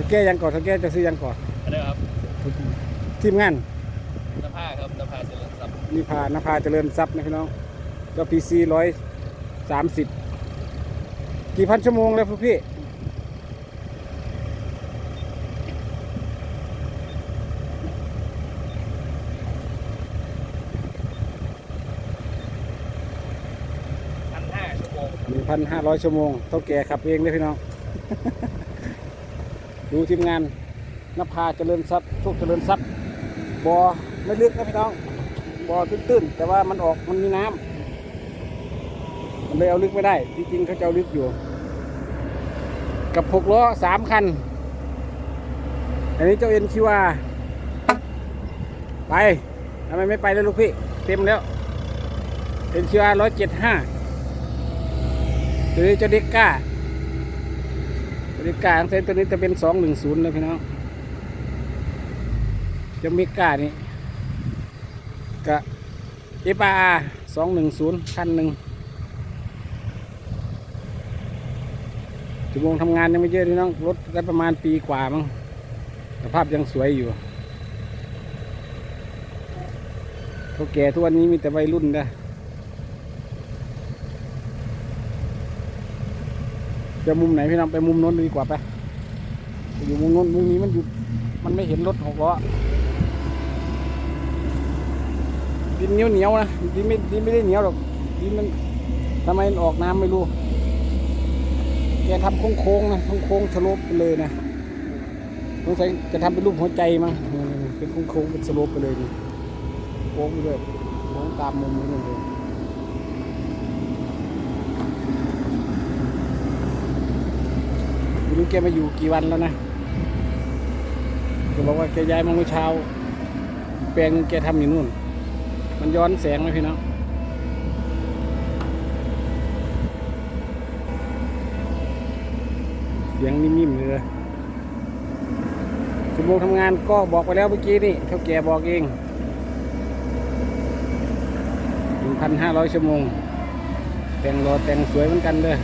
ถ้าแก้ยังก่อนถ้าแก้จะซื้อยังก่อนอะไรครับทีมงานนภาครับนภาเจริญทรัพย์นิพานภาเจริญทรัพย์นะพี่น้องก็พีซีร้อยสามสิบกี่พันชั่วโมงแล้วพวกพี่พันห้าชั่วโมงหนึ่งพันห้าร้อยชั่วโมงเท่าแก่ขับเองเลยพี่น้อง ดูทีมงานนภาเจริญทรัพย์โชคเจริญทรัพย์บอ่อไม่ลึกนะพี่น้องบ่อตื้นๆ แต่ว่ามันออกมันมีน้ำมันเลยเอาลึกไม่ได้ที่จริงเขาจะเอาลึกอยู่ กับหกล้อสามคัน อันนี้เจ้าเอ็นคิวาไปทำไมไม่ไปเลยลูกพี่ เต็มแล้วเอ็นคิวอาร้อยเจ็ดห้าตัวนี้เจะเด็กก้า เด็กก้าของเซนตัวนี้จะเป็นสองหนึ่งศูนย์เลยพี่น้องจะเมก้านี่กะเอฟอาสองหนึ่งศูนย์คันหนึ่งชั่วโมงทำงานยังไม่เยอะพี่น้องรถได้ประมาณปีกว่ามั้งสภาพยังสวยอยู่เขาแก่ทุกวันนี้มีแต่วัยรุ่นนะ จะมุมไหนพี่น้องไปมุมโน้นดีกว่าไปอยู่มุมโน้นมุมนี้มันอยู่มันไม่เห็นรถหกล้อดินเหนียวเหนียวๆนะดินไม่ดินไม่ได้เหนียวหรอกดินมันทำไมมันออกน้ำไม่รู้แกทำโค้งๆนะโค้งๆสโลปไปเลยนะสงสัยจะทำเป็นรูปหัวใจมั้งเป็นโค้งๆเป็นสโลปไปเลยนี่โค้งไปเลยโค้งตามมุมนี้เลย ไม่รู้แกมาอยู่กี่วันแล้วนะแกบอกว่าแกย้ายมาเมื่อเช้า แปลงแกทำอยู่นู่น มันย้อนแสงไหมพี่น้องเสียงนิ่มๆเลยชั่วโมงทำงานก็บอกไปแล้วเมื่อกี้นี่เท่าแกบอกเองหนึ่งพันห้าร้อยชั่วโมง แต่งรอแต่งสวยเหมือนกันเลย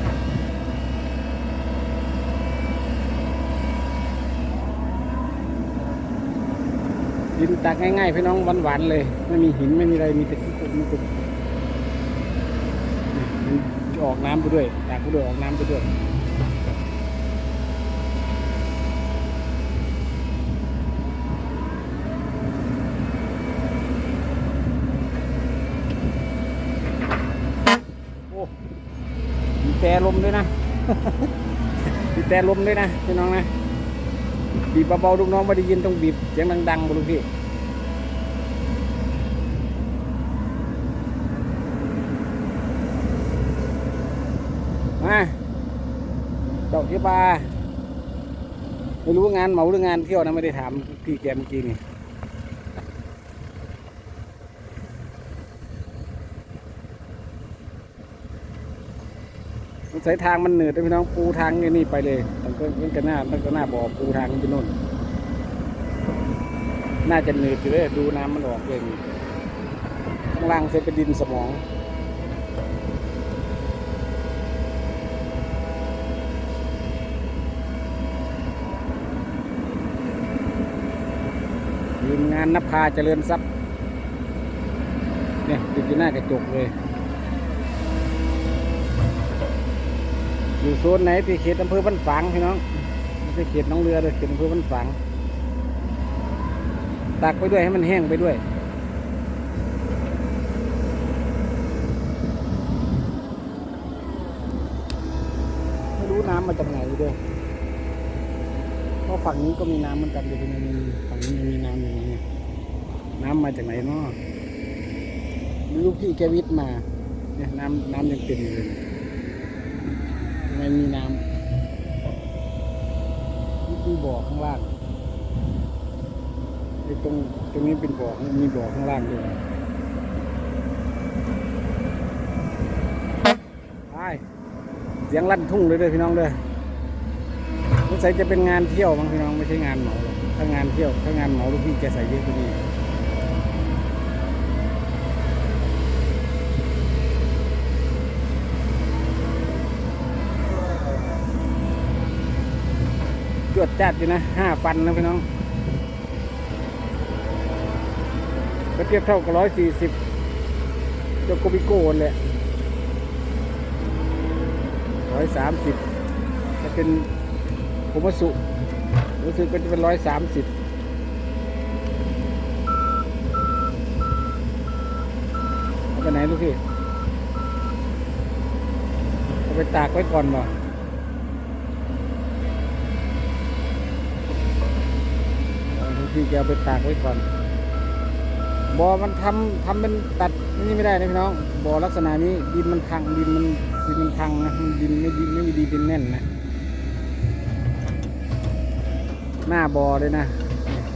ดินตักง่ายๆพี่น้องหวานๆเลย ไม่มีหินไม่มีอะไรมีแต่ขี้ฝุ่นมีต่นี่มันจะออกน้ำไปด้วยตักไปด้วยออกน้ำไปด้วยโอ้มีแต่ลมด้วยนะมีแต่ลมด้วยนะพี่น้องนะ บีบเบาๆลูกน้องไม่ได้ยินต้องบีบเสียงดังๆบลูกพี่มาเจ้าที่ปลาไม่รู้งานเหมาหรืองานเที่ยวนะไม่ได้ถามพี่แกเมื่อกี้นี่ สายทางมันเหนืดนะพี่น้องปูทางอย่างนี้ไปเลยตั้งก็ตั้งก็หน้าตั้งก็หน้าบ่อปูทางไปโน่นน่าจะเหนืดอยู่เลยดูน้ำมันออกเองข้างล่างเซเป็นดินสมองทีมงานนภาเจริญทรัพย์เนี่ยติดอยู่หน้ากระจกเลย อยู่โซนไหนที่เขตอำเภอบ้านฝางพี่น้องไม่ใช่เขตน้องเรือเลยเขตอำเภอบ้านฝางตักไปด้วยให้มันแห้งไปด้วยไม่รู้น้ำมาจากไหนด้วยเพราะฝั่งนี้ก็มีน้ำเหมือนกันเลยมีฝั่งนี้มีน้ำอยู่นี่น้ำมาจากไหนเนาะไม่รู้พี่แกวิทย์มาเนี่ยน้ำน้ำยังเต็มอยู่เลย ไมมีน้ำนี่คือบ่อข้างล่างไอ้ตรงตรงนี้เป็นบ่อมีบ่อข้างล่างด้วยไปเสียงลั่นทุ่งเลยเด้อพี่น้องเด้อสงสัยจะเป็นงานเที่ยวมั้งพี่น้องไม่ใช่งานเหมาหรอกถ้างานเที่ยวถ้างานเหมาลูกพี่แกใส่เยอะกว่านี้ จวดจัดอยู่นะห้าฟันนะพี่น้องก็เทียบเท่ากับร้อยสี่สิบโจโกบิโก้แหละร้อยสามสิบจะเป็นโคมัสุรู้สึกก็จะเป็นร้อยสามสิบไปไหนลูกพี่ เอาไปตากไว้ก่อนบ่ บางทีแกเอาไปตากไว้ก่อนบอมันทำทำเป็นตัดนี่ไม่ได้นะพี่น้องบอลักษณะนี้ดินมันพังดินมันดินมันพังนะมันดินไม่ดินไม่มีดินดินแน่นนะหน้าบอเลยนะ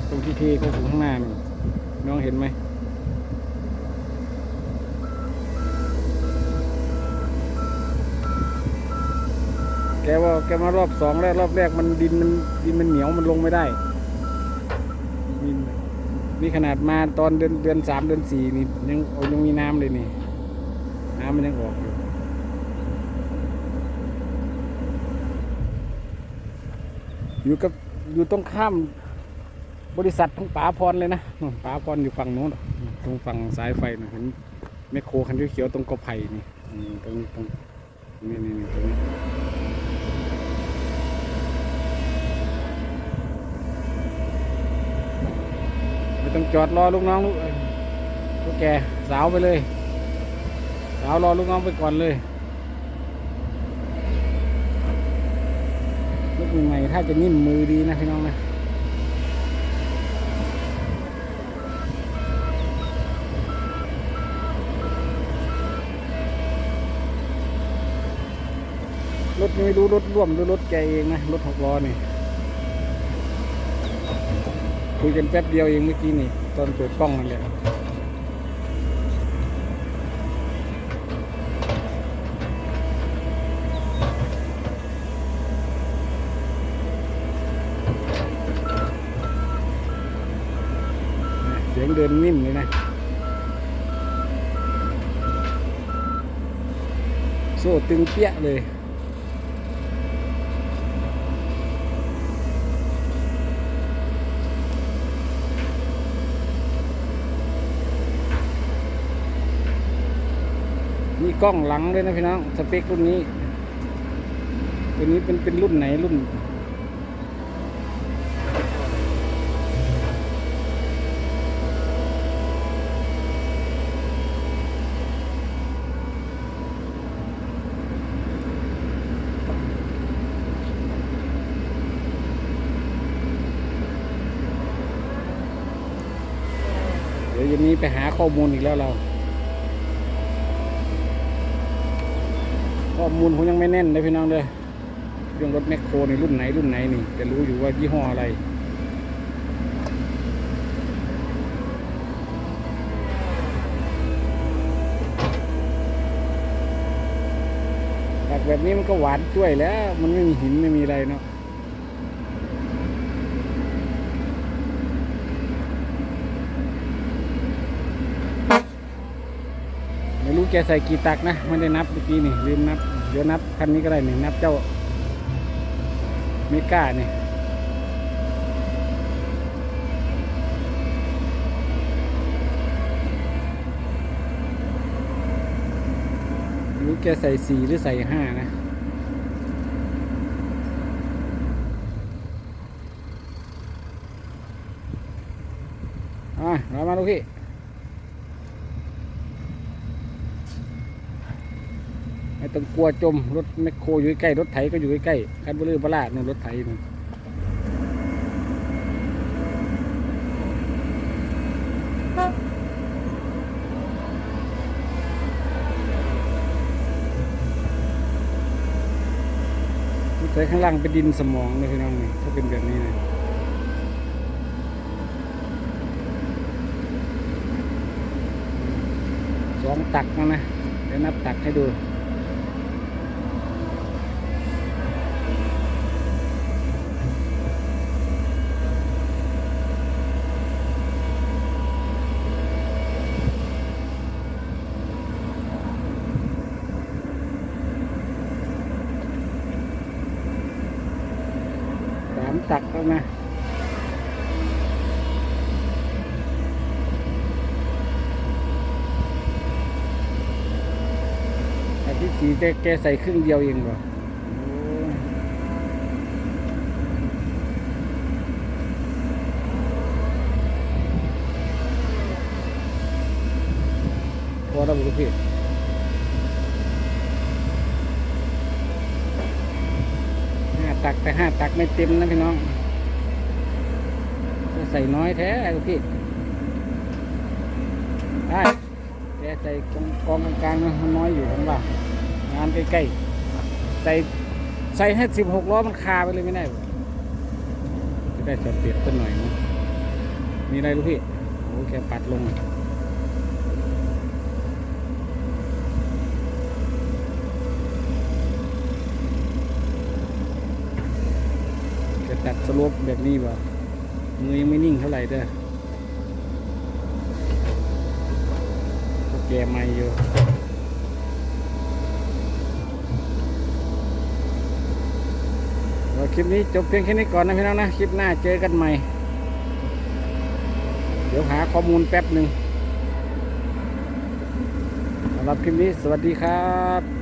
ตรงที่เทก็ถึงข้างหน้านี่น้องเห็นไหมแกว่าแกมารอบสองแล้วรอบแรกมันดินมันดินมันเหนียวมันลงไม่ได้ นี่ขนาดมาตอนเดือนเดือนสามเดือนสี่นี่ยังยังมีน้ำเลยนี่ น้ำมันยังออกอยู่อยู่กับอยู่ตรงข้ามบริษัทของป๋าพรเลยนะนู่นป๋าพรอยู่ฝั่งโน้นตรงฝั่งสายไฟนะเห็นแมคโครคันเขียวๆตรงกอไผ่นี่ตรงตรงนี่นี่นี่ตรงนี้ ไม่ต้อง จอดรอลูกน้องลูกเอ้ยลูกแกสาวไปเลย สาวรอลูกน้องไปก่อนเลยลูกใหม่ๆถ้าจะนิ่มมือดีนะพี่น้องนะรถนี่ไม่รู้รถร่วมหรือรถแกเองนะรถหกล้อนี่ คุยกันแป๊บเดียวเองเมื่อกี้นี่ ตอนเปิดกล้องนั่นแหละเสียงเดินนิ่มเลยนะ โซ่ตึงเปี้ยเลย กล้องหลังด้วยนะพี่น้อง สเปครุ่นนี้ ตัวนี้เป็นเป็นรุ่นไหนรุ่น เดี๋ยวเย็นนี้ไปหาข้อมูลอีกแล้วเรา ข้อ มูลผมยังไม่แน่นเลยพี่น้องเด้อเรื่องรถแมคโครในรุ่นไหนรุ่นไหนนี่แต่รู้อยู่ว่ายี่ห้ออะไรแต่แบบนี้มันก็หวานจ้วยแล้ว มันไม่มีหินไม่มีอะไรเนาะไม่รู้แกใส่กี่ตักนะ ไม่ได้นับเมื่อกี้นี่ลืมนับ เดี๋ยวนับคันนี้ก็ได้หนึ่งนับเจ้าเมกาเนี่ยรู้แกใส่สี่หรือใส่ห้านะอะเรามาลูพี่ ไม่ ต้องกลัวจมรถแมคโครอยู่ใกล้รถไถก็อยู่ใกล้ๆคันเบลือปลาดนู่นรถไถนู่นใส่ข้างล่างเป็นดินสมองเลยพี่น้องนี่ถ้าเป็นแบบนี้นะสองตักนะนะเดี๋ยวนับตักให้ดู สาม ตักแล้วนะแต่ที่ สีแกแกใส่ครึ่งเดียวเองเหรอพอแล้วบุพี่ห้าตักแต่ห้าตักไม่เต็มนะพี่น้องจะใส่น้อยแท้ลูกพี่ได้แต่ใส่กองกลางๆนะมันน้อยอยู่ผมว่าานใกล้ๆ ใส่ใส่ให้สิบหกล้อมันคาไปเลยไม่ได้หรอจะได้จะเปรียบต้นหน่อยนะมีอะไรลูกพี่โอ้แกปัดลงจะตัดสลปแบบนี้บ่มือยังไม่นิ่งเท่าไหร่เด้อก็แกใหม่อยู่เรา คลิปนี้จบเพียงแค่นี้ก่อนนะพี่น้องนะ คลิปหน้าเจอกันใหม่ เดี๋ยวหาข้อมูลแป๊บหนึ่งสำหรับคลิปนี้สวัสดีครับ